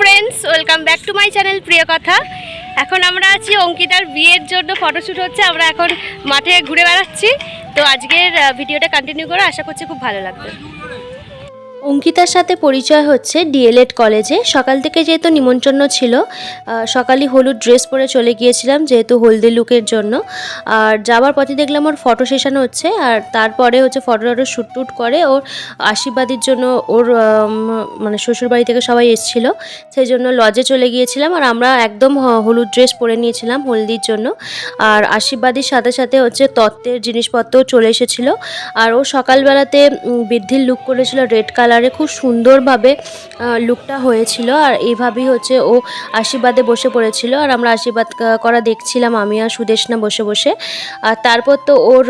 Friends welcome back to my channel প্রিয় কথা এখন আমরা আছি অঙ্কিতার বিয়ের জন্য ফটোশ্যুট হচ্ছে, আমরা এখন মাঠে ঘুরে বেড়াচ্ছি। তো আজকের ভিডিওটা কন্টিনিউ করে, আশা করছি খুব ভালো লাগবে। অঙ্কিতার সাথে পরিচয় হচ্ছে ডিএলএড কলেজে। সকাল থেকে যেহেতু নিমন্ত্রণ ছিল আহ, সকালে হলুদ ড্রেস পরে চলে গিয়েছিলাম যেহেতু হলদি লুকের জন্য। আর যাওয়ার পথে দেখলাম ওর ফটো সেশন হচ্ছে আর তারপরে হচ্ছে ফটো টটো শ্যুট টুট করে ওর আশীর্বাদের জন্য ওর মানে শ্বশুরবাড়ি থেকে সবাই এসেছিল। সেই জন্য লজে চলে গিয়েছিলাম আর আমরা একদম হলুদ ড্রেস পরে নিয়েছিলাম হলদির জন্য। আর আশীর্বাদের সাথে সাথে হচ্ছে তত্ত্বের জিনিসপত্রও চলে এসেছিল। আর ও সকালবেলাতে বৃদ্ধির লুক করেছিল রেড কালারে খুব সুন্দরভাবে লুকটা হয়েছিল। আর এইভাবেই হচ্ছে ও আশীর্বাদে বসে পড়েছিল। আর আমরা আশীর্বাদ করা দেখছিলাম, আমি আর সুদেশনা বসে বসে। আর তারপর তো ওর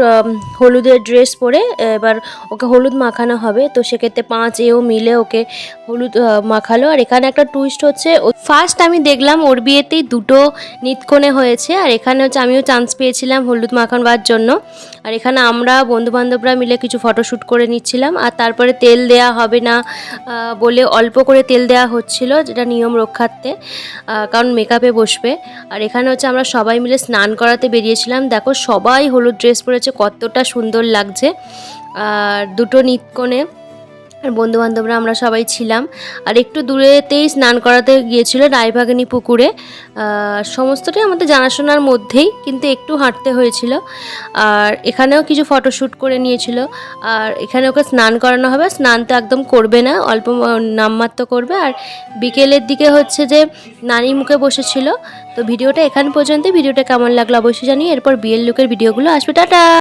হলুদের ড্রেস পরে এবার ওকে হলুদ মাখানো হবে। তো সেক্ষেত্রে পাঁচ এও মিলে ওকে হলুদ মাখালো। আর এখানে একটা টুইস্ট হচ্ছে, ও ফার্স্ট আমি দেখলাম ওর বিয়েতেই দুটো নিতকোণে হয়েছে। আর এখানে হচ্ছে আমিও চান্স পেয়েছিলাম হলুদ মাখানোর জন্য। আর এখানে আমরা বন্ধু বান্ধবরা মিলে কিছু ফটোশ্যুট করে নিচ্ছিলাম। আর তারপরে তেল দেয়া হবে না বলে অল্প করে তেল দেওয়া হচ্ছিল যেটা নিয়ম রক্ষার্থে কারণ মেকআপে বসবে। আর এখানে হচ্ছে আমরা সবাই মিলে স্নান করাতে বেরিয়েছিলাম। দেখো সবাই হলুদ ড্রেস পরেছে, কতটা সুন্দর লাগছে। আর দুটো নিতকোণে আর বন্ধু বান্ধবরা আমরা সবাই ছিলাম। আর একটু দূরেতেই স্নান করাতে গিয়েছিল রায়ভাগিনী পুকুরে। সমস্তটাই আমাদের জানাশোনার মধ্যেই, কিন্তু একটু হাঁটতে হয়েছিল। আর এখানেও কিছু ফটোশ্যুট করে নিয়েছিল। আর এখানে ওকে স্নান করানো হবে। স্নান তো একদম করবে না, অল্প নামমাত্র করবে। আর বিকেলের দিকে হচ্ছে যে নানি মুখে বসেছিল। তো ভিডিওটা এখান পর্যন্ত ভিডিওটা কেমন লাগল অবশ্যই জানিয়ে এরপর বিয়ের লুকের ভিডিওগুলো আসবে। টাটা!